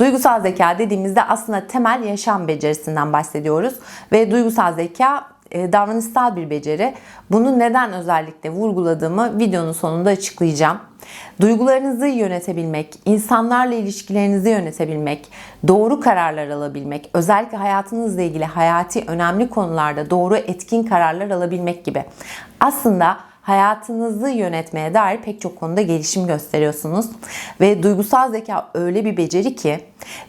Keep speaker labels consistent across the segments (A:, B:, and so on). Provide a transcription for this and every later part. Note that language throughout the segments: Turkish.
A: Duygusal zeka dediğimizde aslında temel yaşam becerisinden bahsediyoruz ve duygusal zeka e, davranışsal bir beceri. Bunu neden özellikle vurguladığımı videonun sonunda açıklayacağım. Duygularınızı yönetebilmek, insanlarla ilişkilerinizi yönetebilmek, doğru kararlar alabilmek, özellikle hayatınızla ilgili hayati önemli konularda doğru etkin kararlar alabilmek gibi. Aslında hayatınızı yönetmeye dair pek çok konuda gelişim gösteriyorsunuz. Ve duygusal zeka öyle bir beceri ki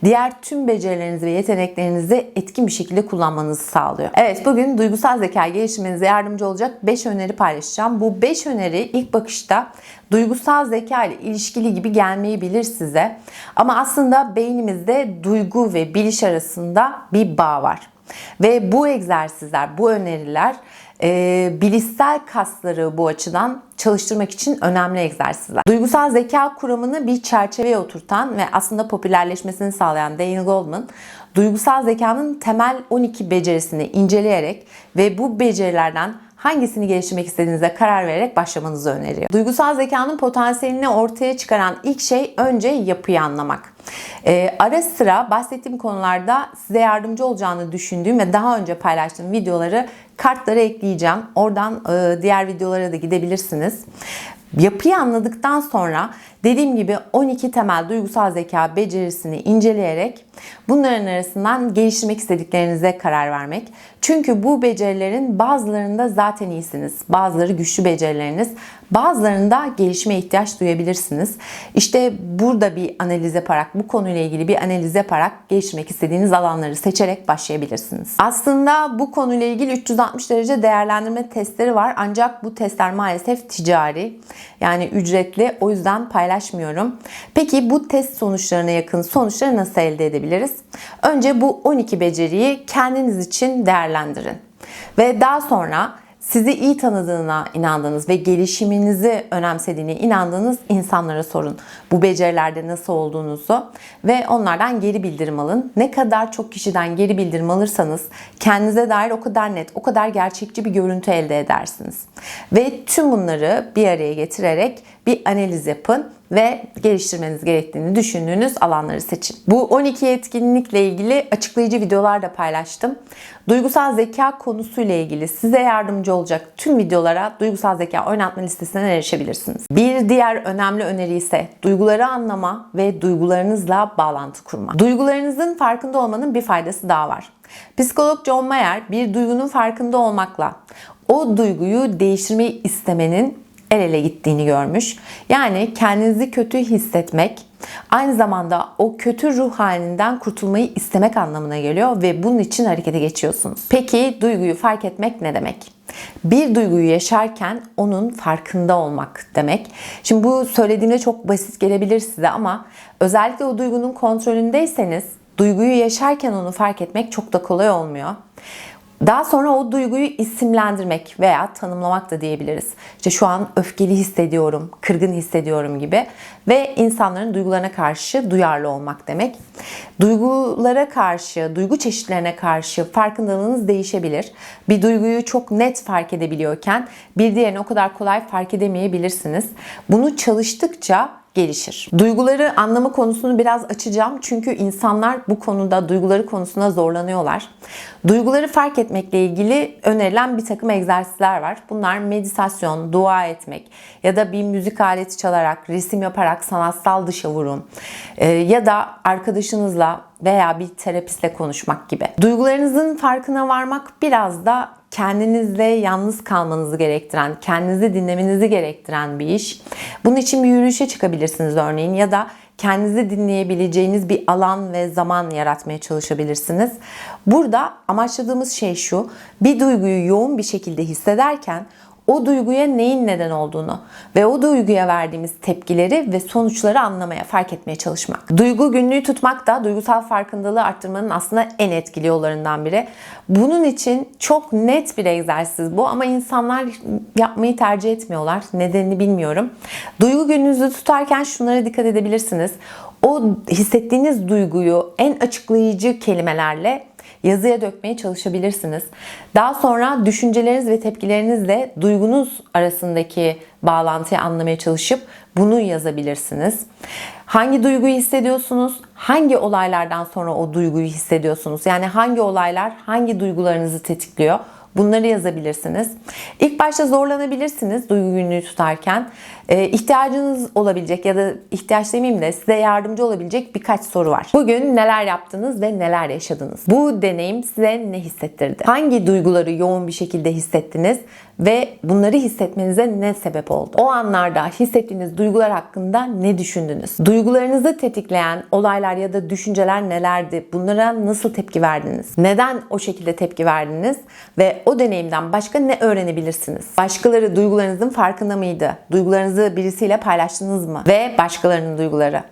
A: diğer tüm becerilerinizi ve yeteneklerinizi etkin bir şekilde kullanmanızı sağlıyor. Evet bugün duygusal zeka gelişiminize yardımcı olacak 5 öneri paylaşacağım. Bu 5 öneri ilk bakışta duygusal zeka ile ilişkili gibi gelmeyebilir size. Ama aslında beynimizde duygu ve biliş arasında bir bağ var. Ve bu egzersizler, bu öneriler e, bilişsel kasları bu açıdan çalıştırmak için önemli egzersizler. Duygusal zeka kuramını bir çerçeveye oturtan ve aslında popülerleşmesini sağlayan Daniel Goldman, duygusal zekanın temel 12 becerisini inceleyerek ve bu becerilerden hangisini geliştirmek istediğinize karar vererek başlamanızı öneriyor. Duygusal zekanın potansiyelini ortaya çıkaran ilk şey önce yapıyı anlamak. Ee, ara sıra bahsettiğim konularda size yardımcı olacağını düşündüğüm ve daha önce paylaştığım videoları kartlara ekleyeceğim. Oradan e, diğer videolara da gidebilirsiniz. Yapıyı anladıktan sonra dediğim gibi 12 temel duygusal zeka becerisini inceleyerek bunların arasından geliştirmek istediklerinize karar vermek. Çünkü bu becerilerin bazılarında zaten iyisiniz. Bazıları güçlü becerileriniz. Bazılarında gelişime ihtiyaç duyabilirsiniz. İşte burada bir analiz yaparak, bu konuyla ilgili bir analiz yaparak geliştirmek istediğiniz alanları seçerek başlayabilirsiniz. Aslında bu konuyla ilgili 360 derece değerlendirme testleri var. Ancak bu testler maalesef ticari. Yani ücretli. O yüzden paylaşmıyorum. Peki bu test sonuçlarına yakın sonuçları nasıl elde edebiliriz? Önce bu 12 beceriyi kendiniz için değerlendirin. Ve daha sonra sizi iyi tanıdığına inandığınız ve gelişiminizi önemsediğine inandığınız insanlara sorun. Bu becerilerde nasıl olduğunuzu ve onlardan geri bildirim alın. Ne kadar çok kişiden geri bildirim alırsanız kendinize dair o kadar net, o kadar gerçekçi bir görüntü elde edersiniz. Ve tüm bunları bir araya getirerek bir analiz yapın ve geliştirmeniz gerektiğini düşündüğünüz alanları seçin. Bu 12 etkinlikle ilgili açıklayıcı videolar da paylaştım. Duygusal zeka konusuyla ilgili size yardımcı olacak tüm videolara duygusal zeka oynatma listesinden erişebilirsiniz. Bir diğer önemli öneri ise duyguları anlama ve duygularınızla bağlantı kurma. Duygularınızın farkında olmanın bir faydası daha var. Psikolog John Mayer bir duygunun farkında olmakla o duyguyu değiştirmeyi istemenin el ele gittiğini görmüş. Yani kendinizi kötü hissetmek aynı zamanda o kötü ruh halinden kurtulmayı istemek anlamına geliyor ve bunun için harekete geçiyorsunuz. Peki duyguyu fark etmek ne demek? Bir duyguyu yaşarken onun farkında olmak demek. Şimdi bu söylediğimde çok basit gelebilir size ama özellikle o duygunun kontrolündeyseniz duyguyu yaşarken onu fark etmek çok da kolay olmuyor. Daha sonra o duyguyu isimlendirmek veya tanımlamak da diyebiliriz. İşte şu an öfkeli hissediyorum, kırgın hissediyorum gibi ve insanların duygularına karşı duyarlı olmak demek. Duygulara karşı, duygu çeşitlerine karşı farkındalığınız değişebilir. Bir duyguyu çok net fark edebiliyorken bir diğerini o kadar kolay fark edemeyebilirsiniz. Bunu çalıştıkça gelişir. Duyguları anlama konusunu biraz açacağım çünkü insanlar bu konuda duyguları konusunda zorlanıyorlar. Duyguları fark etmekle ilgili önerilen bir takım egzersizler var. Bunlar meditasyon, dua etmek ya da bir müzik aleti çalarak, resim yaparak sanatsal dışa vurum e, ya da arkadaşınızla veya bir terapistle konuşmak gibi. Duygularınızın farkına varmak biraz da kendinizle yalnız kalmanızı gerektiren, kendinizi dinlemenizi gerektiren bir iş. Bunun için bir yürüyüşe çıkabilirsiniz örneğin ya da kendinizi dinleyebileceğiniz bir alan ve zaman yaratmaya çalışabilirsiniz. Burada amaçladığımız şey şu. Bir duyguyu yoğun bir şekilde hissederken o duyguya neyin neden olduğunu ve o duyguya verdiğimiz tepkileri ve sonuçları anlamaya, fark etmeye çalışmak. Duygu günlüğü tutmak da duygusal farkındalığı arttırmanın aslında en etkili yollarından biri. Bunun için çok net bir egzersiz bu ama insanlar yapmayı tercih etmiyorlar. Nedenini bilmiyorum. Duygu gününüzü tutarken şunlara dikkat edebilirsiniz. o hissettiğiniz duyguyu en açıklayıcı kelimelerle yazıya dökmeye çalışabilirsiniz. Daha sonra düşünceleriniz ve tepkilerinizle duygunuz arasındaki bağlantıyı anlamaya çalışıp bunu yazabilirsiniz. Hangi duyguyu hissediyorsunuz? Hangi olaylardan sonra o duyguyu hissediyorsunuz? Yani hangi olaylar hangi duygularınızı tetikliyor? Bunları yazabilirsiniz. İlk başta zorlanabilirsiniz duygu günlüğü tutarken. Ee, ihtiyacınız olabilecek ya da ihtiyaç demeyeyim de size yardımcı olabilecek birkaç soru var. Bugün neler yaptınız ve neler yaşadınız? Bu deneyim size ne hissettirdi? Hangi duyguları yoğun bir şekilde hissettiniz ve bunları hissetmenize ne sebep oldu? O anlarda hissettiğiniz duygular hakkında ne düşündünüz? Duygularınızı tetikleyen olaylar ya da düşünceler nelerdi? Bunlara nasıl tepki verdiniz? Neden o şekilde tepki verdiniz? Ve o deneyimden başka ne öğrenebilirsiniz? Başkaları duygularınızın farkında mıydı? Duygularınızı birisiyle paylaştınız mı? Ve başkalarının duyguları.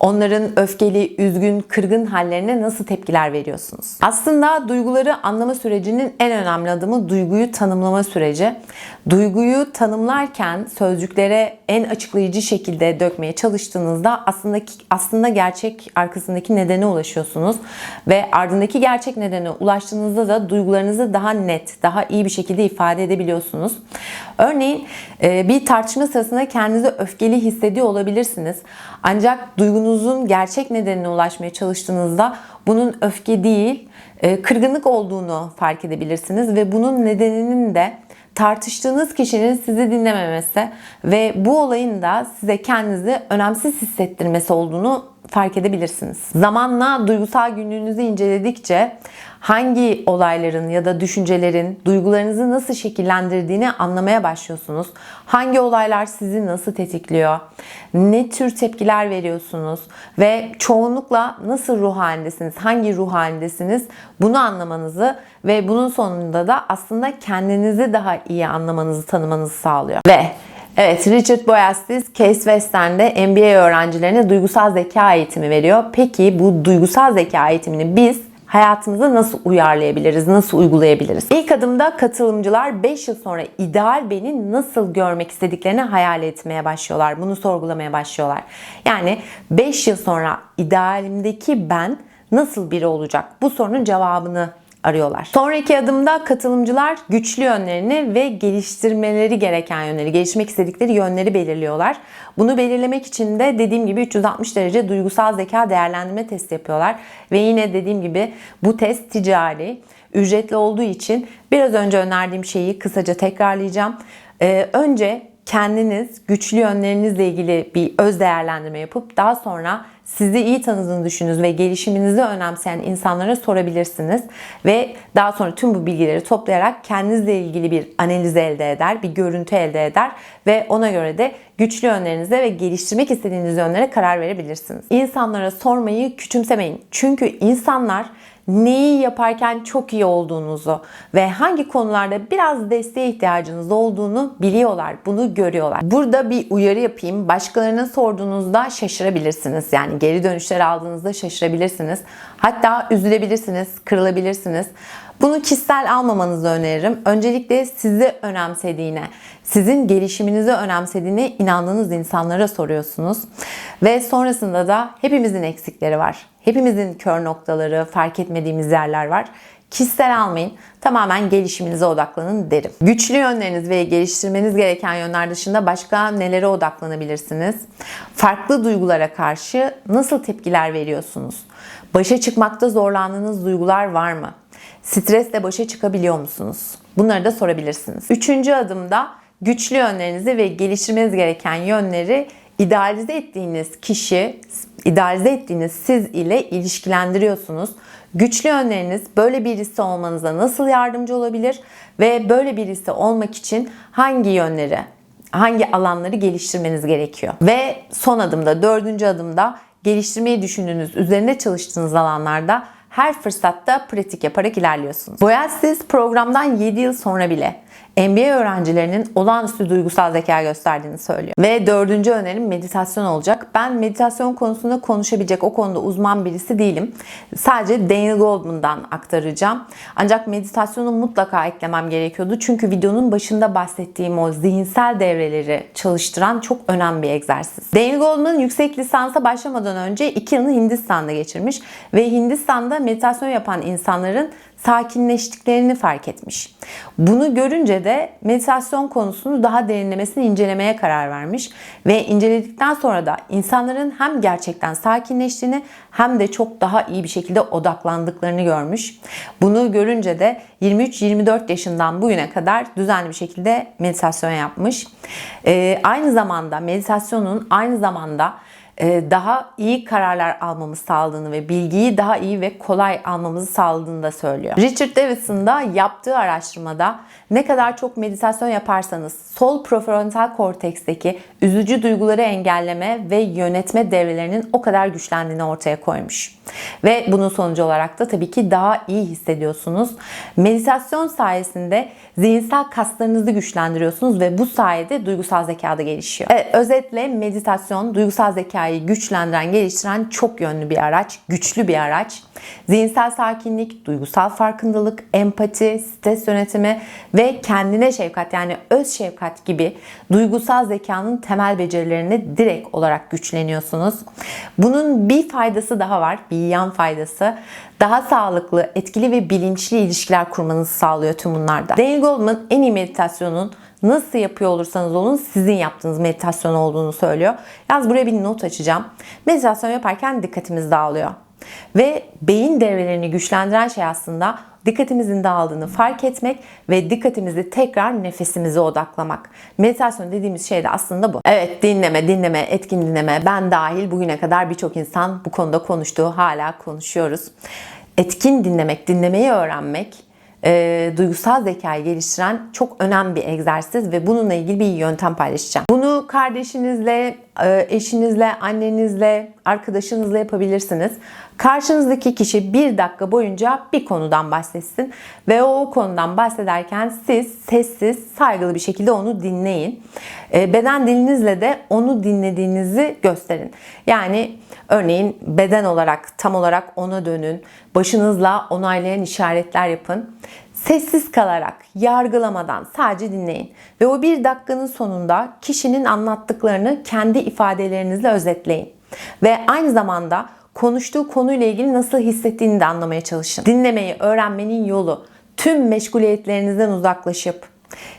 A: Onların öfkeli, üzgün, kırgın hallerine nasıl tepkiler veriyorsunuz? Aslında duyguları anlama sürecinin en önemli adımı duyguyu tanımlama süreci. Duyguyu tanımlarken sözcüklere en açıklayıcı şekilde dökmeye çalıştığınızda aslında aslında gerçek arkasındaki nedene ulaşıyorsunuz ve ardındaki gerçek nedene ulaştığınızda da duygularınızı daha net, daha iyi bir şekilde ifade edebiliyorsunuz. Örneğin e, bir tartışma sırasında kendinizi öfkeli hissediyor olabilirsiniz. Ancak duygunuzun gerçek nedenine ulaşmaya çalıştığınızda bunun öfke değil, e, kırgınlık olduğunu fark edebilirsiniz ve bunun nedeninin de tartıştığınız kişinin sizi dinlememesi ve bu olayın da size kendinizi önemsiz hissettirmesi olduğunu fark edebilirsiniz. Zamanla duygusal günlüğünüzü inceledikçe hangi olayların ya da düşüncelerin duygularınızı nasıl şekillendirdiğini anlamaya başlıyorsunuz. Hangi olaylar sizi nasıl tetikliyor? Ne tür tepkiler veriyorsunuz? Ve çoğunlukla nasıl ruh halindesiniz? Hangi ruh halindesiniz? Bunu anlamanızı ve bunun sonunda da aslında kendinizi daha iyi anlamanızı, tanımanızı sağlıyor. Ve Evet, Richard Boyastis, Case Western'de MBA öğrencilerine duygusal zeka eğitimi veriyor. Peki bu duygusal zeka eğitimini biz hayatımıza nasıl uyarlayabiliriz, nasıl uygulayabiliriz? İlk adımda katılımcılar 5 yıl sonra ideal beni nasıl görmek istediklerini hayal etmeye başlıyorlar. Bunu sorgulamaya başlıyorlar. Yani 5 yıl sonra idealimdeki ben nasıl biri olacak? Bu sorunun cevabını arıyorlar. Sonraki adımda katılımcılar güçlü yönlerini ve geliştirmeleri gereken yönleri, gelişmek istedikleri yönleri belirliyorlar. Bunu belirlemek için de dediğim gibi 360 derece duygusal zeka değerlendirme testi yapıyorlar. Ve yine dediğim gibi bu test ticari, ücretli olduğu için biraz önce önerdiğim şeyi kısaca tekrarlayacağım. Ee, önce kendiniz güçlü yönlerinizle ilgili bir öz değerlendirme yapıp daha sonra sizi iyi tanıdığını düşününüz ve gelişiminizi önemseyen insanlara sorabilirsiniz. Ve daha sonra tüm bu bilgileri toplayarak kendinizle ilgili bir analiz elde eder, bir görüntü elde eder ve ona göre de güçlü yönlerinize ve geliştirmek istediğiniz yönlere karar verebilirsiniz. İnsanlara sormayı küçümsemeyin. Çünkü insanlar neyi yaparken çok iyi olduğunuzu ve hangi konularda biraz desteğe ihtiyacınız olduğunu biliyorlar. Bunu görüyorlar. Burada bir uyarı yapayım. Başkalarına sorduğunuzda şaşırabilirsiniz. Yani geri dönüşler aldığınızda şaşırabilirsiniz. Hatta üzülebilirsiniz, kırılabilirsiniz. Bunu kişisel almamanızı öneririm. Öncelikle sizi önemsediğine, sizin gelişiminizi önemsediğine inandığınız insanlara soruyorsunuz. Ve sonrasında da hepimizin eksikleri var. Hepimizin kör noktaları, fark etmediğimiz yerler var. Kişisel almayın. Tamamen gelişiminize odaklanın derim. Güçlü yönleriniz ve geliştirmeniz gereken yönler dışında başka nelere odaklanabilirsiniz? Farklı duygulara karşı nasıl tepkiler veriyorsunuz? Başa çıkmakta zorlandığınız duygular var mı? Stresle başa çıkabiliyor musunuz? Bunları da sorabilirsiniz. Üçüncü adımda güçlü yönlerinizi ve geliştirmeniz gereken yönleri idealize ettiğiniz kişi, idealize ettiğiniz siz ile ilişkilendiriyorsunuz. Güçlü yönleriniz böyle birisi olmanıza nasıl yardımcı olabilir ve böyle birisi olmak için hangi yönleri, hangi alanları geliştirmeniz gerekiyor? Ve son adımda, dördüncü adımda geliştirmeyi düşündüğünüz, üzerinde çalıştığınız alanlarda her fırsatta pratik yaparak ilerliyorsunuz. Boyatsız programdan 7 yıl sonra bile MBA öğrencilerinin olağanüstü duygusal zeka gösterdiğini söylüyor. Ve dördüncü önerim meditasyon olacak. Ben meditasyon konusunda konuşabilecek o konuda uzman birisi değilim. Sadece Daniel Goldman'dan aktaracağım. Ancak meditasyonu mutlaka eklemem gerekiyordu. Çünkü videonun başında bahsettiğim o zihinsel devreleri çalıştıran çok önemli bir egzersiz. Daniel Goldman yüksek lisansa başlamadan önce 2 yılını Hindistan'da geçirmiş ve Hindistan'da meditasyon yapan insanların sakinleştiklerini fark etmiş. Bunu görünce de meditasyon konusunu daha derinlemesine incelemeye karar vermiş ve inceledikten sonra da insanların hem gerçekten sakinleştiğini hem de çok daha iyi bir şekilde odaklandıklarını görmüş. Bunu görünce de 23-24 yaşından bugüne kadar düzenli bir şekilde meditasyon yapmış. Ee, aynı zamanda meditasyonun aynı zamanda daha iyi kararlar almamızı sağladığını ve bilgiyi daha iyi ve kolay almamızı sağladığını da söylüyor. Richard Davidson da yaptığı araştırmada ne kadar çok meditasyon yaparsanız sol prefrontal korteksteki üzücü duyguları engelleme ve yönetme devrelerinin o kadar güçlendiğini ortaya koymuş. Ve bunun sonucu olarak da tabii ki daha iyi hissediyorsunuz. Meditasyon sayesinde zihinsel kaslarınızı güçlendiriyorsunuz ve bu sayede duygusal zeka da gelişiyor. Evet, özetle meditasyon duygusal zekayı güçlendiren, geliştiren çok yönlü bir araç, güçlü bir araç. Zihinsel sakinlik, duygusal farkındalık, empati, stres yönetimi ve kendine şefkat yani öz şefkat gibi duygusal zekanın temel becerilerini direkt olarak güçleniyorsunuz. Bunun bir faydası daha var, bir yan faydası. Daha sağlıklı, etkili ve bilinçli ilişkiler kurmanızı sağlıyor tüm bunlarda. Daniel Goldman en iyi meditasyonun nasıl yapıyor olursanız olun sizin yaptığınız meditasyon olduğunu söylüyor. Yalnız buraya bir not açacağım. Meditasyon yaparken dikkatimiz dağılıyor. Ve beyin devrelerini güçlendiren şey aslında dikkatimizin dağıldığını fark etmek ve dikkatimizi tekrar nefesimize odaklamak. Meditasyon dediğimiz şey de aslında bu. Evet dinleme, dinleme, etkin dinleme. Ben dahil bugüne kadar birçok insan bu konuda konuştu. Hala konuşuyoruz. Etkin dinlemek, dinlemeyi öğrenmek e, duygusal zekayı geliştiren çok önemli bir egzersiz ve bununla ilgili bir yöntem paylaşacağım. Bunu kardeşinizle, eşinizle, annenizle, arkadaşınızla yapabilirsiniz. Karşınızdaki kişi bir dakika boyunca bir konudan bahsetsin ve o konudan bahsederken siz sessiz, saygılı bir şekilde onu dinleyin. E, beden dilinizle de onu dinlediğinizi gösterin. Yani örneğin beden olarak tam olarak ona dönün. Başınızla onaylayan işaretler yapın. Sessiz kalarak, yargılamadan sadece dinleyin. Ve o bir dakikanın sonunda kişinin anlattıklarını kendi ifadelerinizle özetleyin. Ve aynı zamanda konuştuğu konuyla ilgili nasıl hissettiğini de anlamaya çalışın. Dinlemeyi öğrenmenin yolu tüm meşguliyetlerinizden uzaklaşıp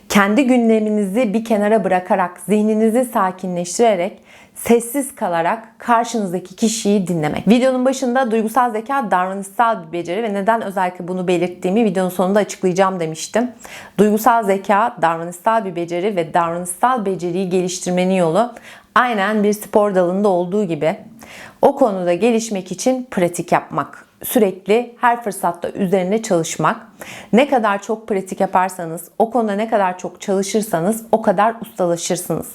A: kendi gündeminizi bir kenara bırakarak, zihninizi sakinleştirerek sessiz kalarak karşınızdaki kişiyi dinlemek. Videonun başında duygusal zeka davranışsal bir beceri ve neden özellikle bunu belirttiğimi videonun sonunda açıklayacağım demiştim. Duygusal zeka davranışsal bir beceri ve davranışsal beceriyi geliştirmenin yolu aynen bir spor dalında olduğu gibi o konuda gelişmek için pratik yapmak sürekli her fırsatta üzerine çalışmak. Ne kadar çok pratik yaparsanız, o konuda ne kadar çok çalışırsanız o kadar ustalaşırsınız.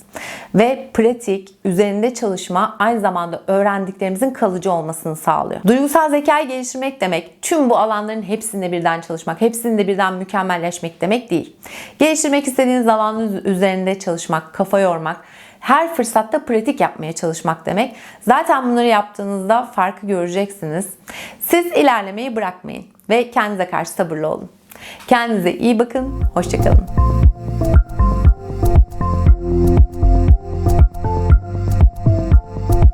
A: Ve pratik, üzerinde çalışma aynı zamanda öğrendiklerimizin kalıcı olmasını sağlıyor. Duygusal zekayı geliştirmek demek tüm bu alanların hepsinde birden çalışmak, hepsinde birden mükemmelleşmek demek değil. Geliştirmek istediğiniz alanın üzerinde çalışmak, kafa yormak, her fırsatta pratik yapmaya çalışmak demek. Zaten bunları yaptığınızda farkı göreceksiniz. Siz ilerlemeyi bırakmayın ve kendinize karşı sabırlı olun. Kendinize iyi bakın, hoşçakalın.